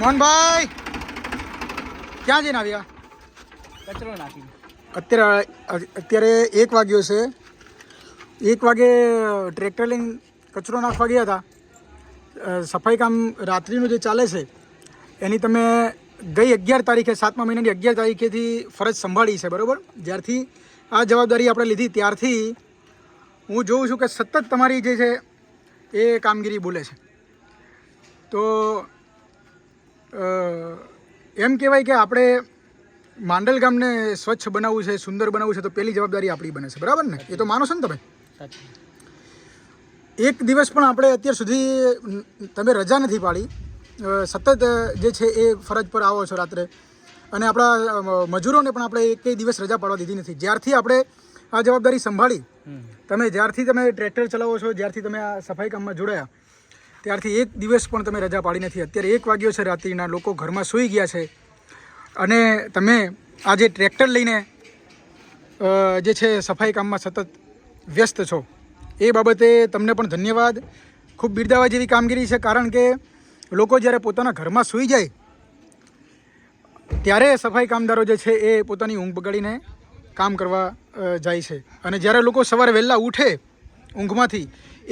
મોહનભાઈ! ક્યાં જઈને આવ્યા? કચરો નાખી અત્યારે અત્યારે એક વાગ્યો છે. એક વાગે ટ્રેક્ટર લઈને કચરો નાખવા ગયા હતા. સફાઈ કામ રાત્રિનું જે ચાલે છે એની તમે ગઈ અગિયાર તારીખે સાતમા મહિનાની અગિયાર તારીખેથી ફરજ સંભાળી છે બરાબર? જ્યારથી આ જવાબદારી આપણે લીધી ત્યારથી હું જોઉં છું કે સતત તમારી જે છે એ કામગીરી બોલે છે. તો એમ કહેવાય કે આપણે માંડલ ગામને સ્વચ્છ બનાવવું છે સુંદર બનાવવું છે તો પહેલી જવાબદારી આપણી બને છે. બરાબર ને? એ તો માનો છો ને તમે? એક દિવસ પણ આપણે અત્યાર સુધી તમે રજા નથી પાડી. સતત જે છે એ ફરજ પર આવો છો રાત્રે. અને આપણા મજૂરોને પણ આપણે એક દિવસ રજા પાડવા દીધી નથી. જ્યારથી આપણે આ જવાબદારી સંભાળી તમે જ્યારથી તમે ટ્રેક્ટર ચલાવો છો જ્યારથી તમે આ સફાઈ કામમાં જોડાયા ત્યારથી એક દિવસ પણ તમે રજા પાડી નથી. અત્યારે એક વાગ્યો છે રાત્રિના, લોકો ઘરમાં સૂઈ ગયા છે. અને તમે આજે ટ્રેક્ટર લઈને જે છે સફાઈ કામમાં સતત વ્યસ્ત છો, એ બાબતે તમને પણ ધન્યવાદ. ખૂબ બિરદાવા જેવી કામગીરી છે, કારણ કે લોકો જ્યારે પોતાના ઘરમાં સૂઈ જાય, ત્યારે સફાઈ કામદારો જે છે એ પોતાની ઊંઘ બગાડીને કામ કરવા જાય છે. અને જ્યારે લોકો સવારે વહેલા ઉઠે ઊંઘમાંથી,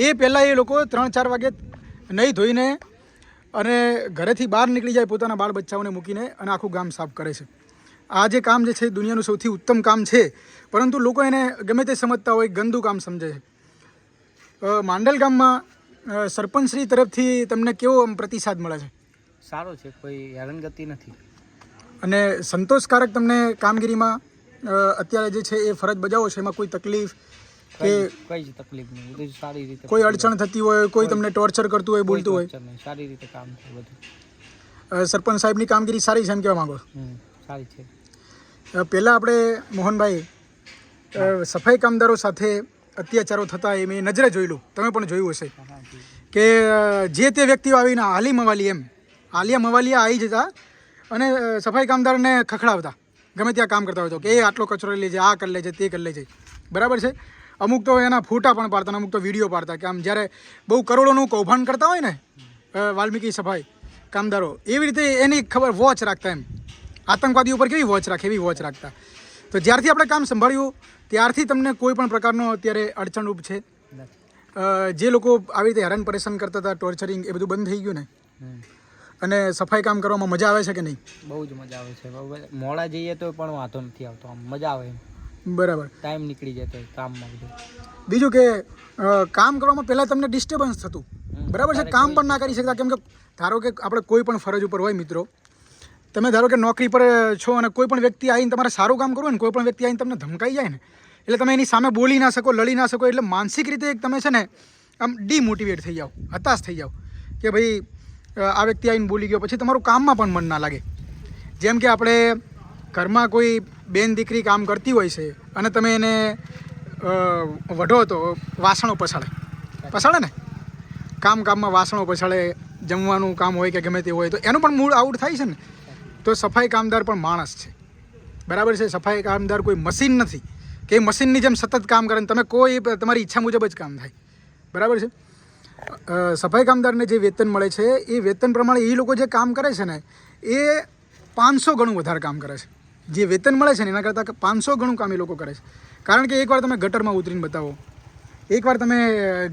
એ પહેલાં એ લોકો ત્રણ ચાર વાગે નહીં ધોઈને અને ઘરેથી બહાર નીકળી જાય પોતાના બાળ બચ્ચાઓને મૂકીને અને આખું ગામ સાફ કરે છે. આ જે કામ જે છે દુનિયાનું સૌથી ઉત્તમ કામ છે પરંતુ લોકો એને ગમે તે સમજતા હોય ગંદુ કામ સમજે છે. માંડલ ગામમાં સરપંચશ્રી તરફથી તમને કેવો આમ પ્રતિસાદ મળે છે? સારો છે કોઈ હેરાનગતિ નથી. અને સંતોષકારક તમને કામગીરીમાં અત્યારે જે છે એ ફરજ બજાવો છે એમાં કોઈ તકલીફ કે કઈ તકલીફ નહીં બધું સારી રીતે કોઈ અડચણ થતી હોય કોઈ તમને ટોર્ચર કરતું હોય બોલતું હોય? સારી રીતે કામ છે બધું. સરપંચ સાહેબની કામગીરી સારી છે એમ કહેવા માંગો? સારી છે. પહેલાં આપણે મોહનભાઈ સફાઈ કામદારો સાથે અત્યાચારો થતા એ મેં નજરે જોયેલું. તમે પણ જોયું હશે. કે જે તે વ્યક્તિઓ આવીને આલી મવાલી એમ આલિયા મવાલિયા આવી જતા અને સફાઈ કામદારને ખખડાવતા. ગમે ત્યાં કામ કરતા હોય તો કે એ આટલો કચરો લઈ જાય આ કરી લેજે તે કરી લેજે. બરાબર છે? અમુક તો એના ફોટા પણ પાડતા અમુક તો વીડિયો પાડતા કે આમ જ્યારે બહુ કરોડોનું કૌભાંડ કરતા હોય ને વાલ્મીકી સફાઈ કામદારો, એવી રીતે એની ખબર વોચ રાખતા એમ. આતંકવાદીઓ ઉપર કેવી વોચ રાખે, એવી વોચ રાખતા. તો જ્યારથી આપણે કામ સંભાળ્યું, ત્યારથી તમને કોઈ પણ પ્રકારનો અત્યારે અડચણરૂપ છે. જે લોકો આવી રીતે હેરાન પરેશાન કરતા હતા, ટોર્ચરિંગ એ બધું બંધ થઈ ગયું ને, અને સફાઈ કામ કરવામાં મજા આવે છે કે નહીં? બહુ જ મજા આવે છે. મોડા જઈએ તો પણ વાંધો નથી આવતો. મજા આવે બરાબર. ટાઈમ નીકળી જતો કામમાં બધું. બીજું કે કામ કરવામાં પહેલાં તમને ડિસ્ટર્બન્સ થતું. બરાબર છે? કામ પણ ના કરી શકતા. કેમ કે ધારો કે આપણે કોઈ પણ ફરજ ઉપર હોય મિત્રો તમે ધારો કે નોકરી પર છો અને કોઈ પણ વ્યક્તિ આવીને તમારે સારું કામ કરવું ને કોઈ પણ વ્યક્તિ આવીને તમને ધમકાઈ જાય ને એટલે તમે એની સામે બોલી ના શકો લડી ના શકો એટલે માનસિક રીતે એક તમે છે ને આમ ડીમોટિવેટ થઈ જાઓ હતાશ થઈ જાઓ કે ભાઈ આ વ્યક્તિ આવીને બોલી ગયો. પછી તમારું કામમાં પણ મન ના લાગે. જેમ કે આપણે ઘરમાં કોઈ બેન દીકરી કામ કરતી હોય છે અને તમે એને વઢો તો વાસણો પછાડે. પછાડે ને? કામ કામમાં વાસણો પછાડે, જમવાનું કામ હોય કે ગમે તે હોય તો એનું પણ મૂળ આઉટ થાય છે ને? તો સફાઈ કામદાર પણ માણસ છે. બરાબર છે? સફાઈ કામદાર કોઈ મશીન નથી. કે એ મશીનની જેમ સતત કામ કરે ને તમે કોઈ તમારી ઈચ્છા મુજબ જ કામ થાય. બરાબર છે? સફાઈ કામદારને જે વેતન મળે છે, એ વેતન પ્રમાણે એ લોકો જે કામ કરે છે ને, એ પાંચસો ગણું વધારે કામ કરે છે. જે વેતન મળે છે ને, એના કરતાં પાંચસો ગણું કામ એ લોકો કરે છે. કારણ કે એકવાર તમે ગટરમાં ઉતરીને બતાવો, એકવાર તમે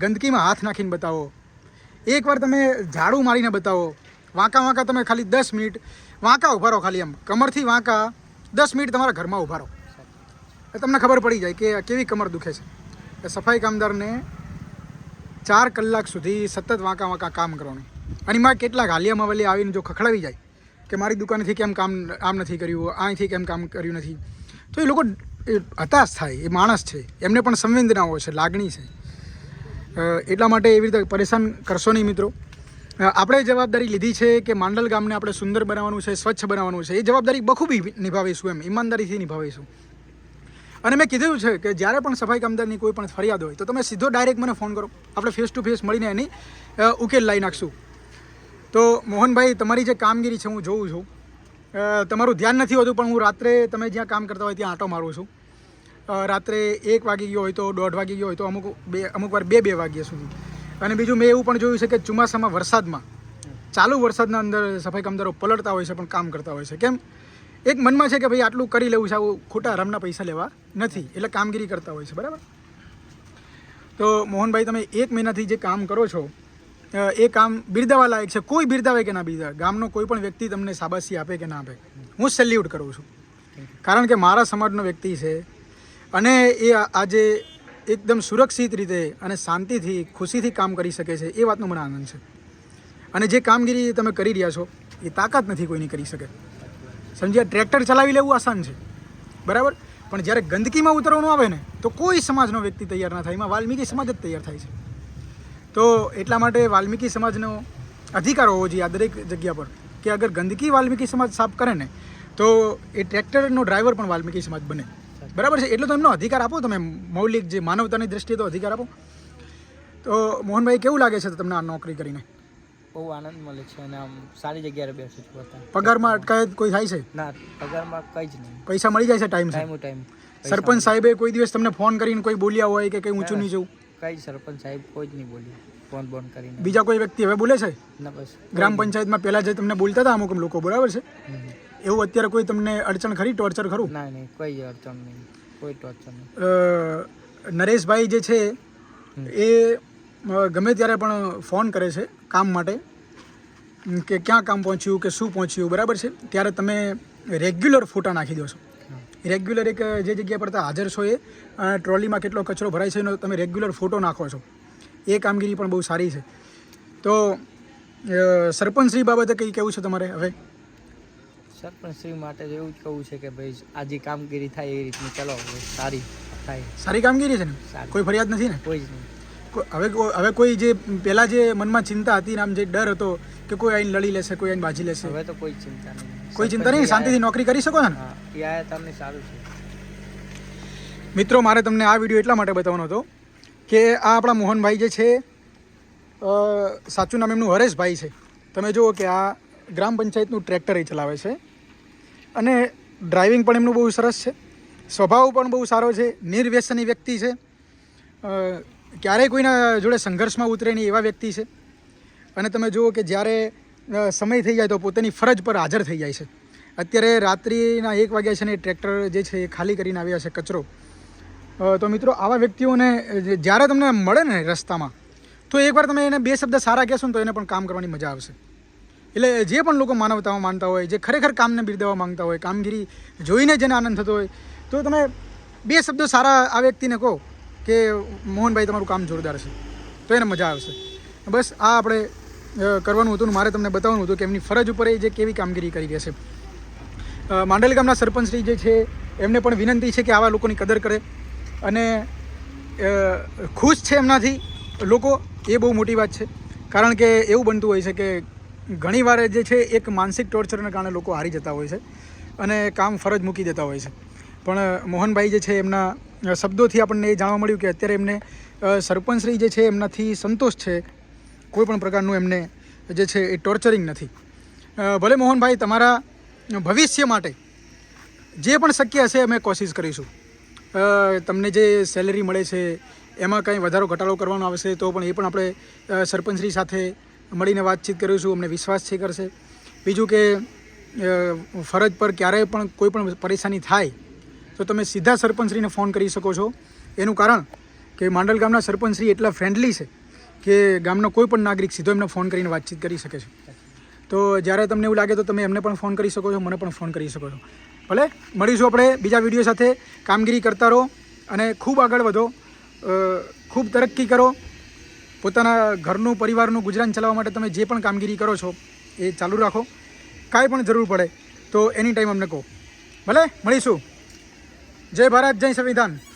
ગંદકીમાં હાથ નાખીને બતાવો, એકવાર તમે ઝાડુ મારીને બતાવો, વાંકા વાંકા તમે ખાલી દસ મિનિટ, વાંકા ઊભા રહો ખાલી એમ, કમરથી વાંકા દસ મિનિટ તમારા ઘરમાં ઊભા રહો. તમને ખબર પડી જાય કે કેવી કમર દુખે છે. સફાઈ કામદારને ચાર કલાક સુધી સતત વાંકા વાંકા કામ કરવાનું. અને એમાં કેટલાક હાલિયામાં વલી આવીને જો ખખડાવી જાય કે મારી દુકાનેથી કેમ કામ આમ નથી કર્યું, અહીંથી કેમ કામ કર્યું નથી. તો એ લોકો એ હતાશ થાય, એ માણસ છે. એમને પણ સંવેદનાઓ છે, લાગણી છે. એટલા માટે એવી રીતે પરેશાન કરશો નહીં મિત્રો. આપણે જવાબદારી લીધી છે કે માંડલ ગામને આપણે સુંદર બનાવવાનું છે, સ્વચ્છ બનાવવાનું છે. એ જવાબદારી બખૂબી નિભાવીશું એમ, ઈમાનદારીથી નિભાવીશું. અને મેં કીધું છે કે જ્યારે પણ સફાઈ કામદારની કોઈ પણ ફરિયાદ હોય, તો તમે સીધો ડાયરેક્ટ મને ફોન કરો. આપણે ફેસ ટુ ફેસ મળીને એની ઉકેલ લાવી નાખશું. તો મોહનભાઈ, તમારી જે કામગીરી છે, હું જોઉં છું. તમારું ધ્યાન નથી હોતું, પણ હું રાત્રે તમે જ્યાં કામ કરતા હોય, ત્યાં આંટો મારું છું. રાત્રે એક વાગી ગયો હોય તો દોઢ વાગી ગયો હોય તો અમુક બે, અમુક વાર બે બે વાગ્યા સુધી. અને બીજું મેં એવું પણ જોયું છે કે ચોમાસામાં વરસાદમાં, ચાલુ વરસાદના અંદર સફાઈ કામદારો પલળતા હોય છે, પણ કામ કરતા હોય છે. કેમ? એક મનમાં છે કે ભાઈ, આટલું કરી લેવું છે, આવું ખોટા આરામના પૈસા લેવા નથી, એટલે કામગીરી કરતા હોય છે, બરાબર? તો મોહનભાઈ, તમે એક મહિનાથી જે કામ કરો છો એ કામ બિરદાવા લાયક છે. કોઈ બિરદાવે કે ના બિરદાવે. ગામનો કોઈ પણ વ્યક્તિ તમને શાબાશી આપે કે ના આપે. હું સેલ્યુટ કરું છું. કારણ કે મારા સમાજનો વ્યક્તિ છે અને એ આજે એકદમ સુરક્ષિત રીતે અને શાંતિથી, ખુશીથી કામ કરી શકે છે, એ વાતનો મને આનંદ છે. અને જે કામગીરી તમે કરી રહ્યા છો, એ તાકાત નથી કોઈની કરી શકે. સમજ્યા ટ્રેક્ટર ચલાવી લેવું આસાન છે. બરાબર? પણ જ્યારે ગંદકીમાં ઉતરવાનું આવે ને, તો કોઈ સમાજનો વ્યક્તિ તૈયાર ના થાય. એમાં વાલ્મીકી સમાજ જ તૈયાર થાય છે. તો એટલા માટે વાલ્મીકી સમાજનો અધિકાર હોવો જોઈએ આ દરેક જગ્યા પર કે અગર ગંદકી વાલ્મીકી સમાજ સાફ કરે ને તો એ ટ્રેક્ટરનો ડ્રાઈવર પણ વાલ્મીકી સમાજ બને. બરાબર છે? એટલો તો એમનો અધિકાર આપો તમે મૌલિક જે માનવતાની દ્રષ્ટિએ તો અધિકાર આપો. તો મોહનભાઈ કેવું લાગે છે તમને આ નોકરી કરીને? બહુ આનંદ મળે છે અને આમ સારી જગ્યાએ બેસું છું પગારમાં અટકાયત કોઈ થાય છે? ના પગારમાં કંઈ જ નહીં. પૈસા મળી જાય છે ટાઈમ ટાઈમ ટાઈમ. સરપંચ સાહેબે કોઈ દિવસ તમને ફોન કરીને કોઈ બોલ્યા હોય કે કંઈ ઊંચું નીચું કઈ સરપંચ સાહેબ કોઈ જ નહીં બોલ્યું. ફોન બોન કરીને. બીજા કોઈ વ્યક્તિ હવે બોલે છે? ના બસ. ગ્રામ પંચાયતમાં પહેલાં જે તમને બોલતા હતા અમુક લોકો બરાબર છે? એવું અત્યારે કોઈ તમને અડચણ ખરી? ટોર્ચર ખરું? ના નહીં કોઈ અડચણ નહીં. કોઈ ટોર્ચર નહીં. નરેશભાઈ જે છે એ ગમે ત્યારે પણ ફોન કરે છે કામ માટે. કે ક્યાં કામ પહોંચ્યું કે શું પહોંચ્યું બરાબર છે? ત્યારે તમે રેગ્યુલર ફોટા નાખી દો છો. રેગ્યુલર એક જે જગ્યા પર તમે હાજર છો એ ટ્રોલીમાં કેટલો કચરો ભરાય છે એનો તમે રેગ્યુલર ફોટો નાખો છો. એ કામગીરી પણ બહુ સારી છે. તો સરપંચશ્રી બાબતે કંઈ કહેવું છે તમારે હવે? સરપંચશ્રી માટે એવું જ કહું છે કે ભાઈ આ જે કામગીરી થાય એ રીતની ચલો સારી થાય. સારી કામગીરી છે ને? કોઈ ફરિયાદ નથી ને? કોઈ જ નહીં. હવે હવે કોઈ જે પહેલાં જે મનમાં ચિંતા હતી ને આમ જે ડર હતો કે કોઈ આઈને લડી લેશે કોઈ આઈને બાજી લેશે? હવે તો કોઈ ચિંતા નહીં. કોઈ ચિંતા નહીં શાંતિથી નોકરી કરી શકો છો ને? યાર તમને સારું છે. મિત્રો મારે તમને આ વીડિયો એટલા માટે બતાવવાનો હતો કે આ આપણા મોહનભાઈ જે છે સાચું નામ એમનું હરેશભાઈ છે. તમે જુઓ કે આ ગ્રામ પંચાયતનું ટ્રેક્ટર એ ચલાવે છે. અને ડ્રાઇવિંગ પણ એમનું બહુ સરસ છે. સ્વભાવ પણ બહુ સારો છે. નિર્વ્યસની વ્યક્તિ છે. ક્યારેય કોઈના જોડે સંઘર્ષમાં ઉતરે નહીં એવા વ્યક્તિ છે. અને તમે જુઓ કે જ્યારે સમય થઈ જાય તો પોતાની ફરજ પર હાજર થઈ જાય છે. અત્યારે રાત્રિના એક વાગ્યા છે ને ટ્રેક્ટર જે છે એ ખાલી કરીને આવ્યા છે કચરો. તો મિત્રો આવા વ્યક્તિઓને જ્યારે તમને મળે ને રસ્તામાં, તો એકવાર તમે એને બે શબ્દ સારા કહેશો ને તો એને પણ કામ કરવાની મજા આવશે. એટલે જે પણ લોકો માનવતામાં માનતા હોય, જે ખરેખર કામને બિરદાવવા માગતા હોય, કામગીરી જોઈને જેને આનંદ થતો હોય, તો તમે બે શબ્દો સારા આ વ્યક્તિને કહો કે, મોહનભાઈ, તમારું કામ જોરદાર છે. તો એને મજા આવશે. બસ આ આપણે કરવાનું હતું મારે તમને બતાવવાનું હતું કે એમની ફરજ ઉપર એ જે કેવી કામગીરી કરી રહ્યા છે. માંડલ ગામના સરપંચશ્રી જે છે, એમને પણ વિનંતી છે કે આવા લોકોની કદર કરે. અને ખુશ છે એમનાથી લોકો, એ બહુ મોટી વાત છે. કારણ કે એવું બનતું હોય છે કે ઘણીવાર જે છે, એક માનસિક ટોર્ચરને કારણે લોકો હારી જતા હોય છે અને કામ ફરજ મૂકી દેતા હોય છે. પણ, મોહનભાઈ જે છે, એમના શબ્દોથી આપણને એ જાણવા મળ્યું કે અત્યારે એમને સરપંચશ્રી જે છે, એમનાથી સંતોષ છે. કોઈ પણ પ્રકારનું એમને જે છે એ ટોર્ચરિંગ નથી. ભલે મોહનભાઈ તમારા ભવિષ્ય માટે જે પણ શક્ય હશે અમે કોશિશ કરીશું. તમને જે સેલેરી મળે છે, એમાં કંઈ વધારો ઘટાડો કરવાનો આવશે, તો પણ એ પણ આપણે સરપંચશ્રી સાથે મળીને વાતચીત કરીશું, અમને વિશ્વાસ છે કરશે. બીજું કે ફરજ પર ક્યારેય પણ કોઈ પણ પરેશાની થાય, તો તમે સીધા સરપંચશ્રીને ફોન કરી શકો છો. એનું કારણ કે માંડલ ગામના સરપંચશ્રી એટલા ફ્રેન્ડલી છે. કે ગામનો કોઈ પણ નાગરિક સીધો એમને ફોન કરીને વાતચીત કરી શકે છે. તો જ્યારે તમને એવું લાગે તો તમે એમને પણ ફોન કરી શકો છો, મને પણ ફોન કરી શકો છો. ભલે, મળીશું આપણે બીજા વીડિયો સાથે. કામગીરી કરતા રહો અને ખૂબ આગળ વધો. ખૂબ તરક્કી કરો. પોતાના ઘરનું, પરિવારનું, ગુજરાન ચલાવવા માટે તમે જે પણ કામગીરી કરો છો એ ચાલુ રાખો. કાંઈ પણ જરૂર પડે તો એની ટાઈમ અમને કહો. ભલે, મળીશું. જય ભારત, જય સંવિધાન.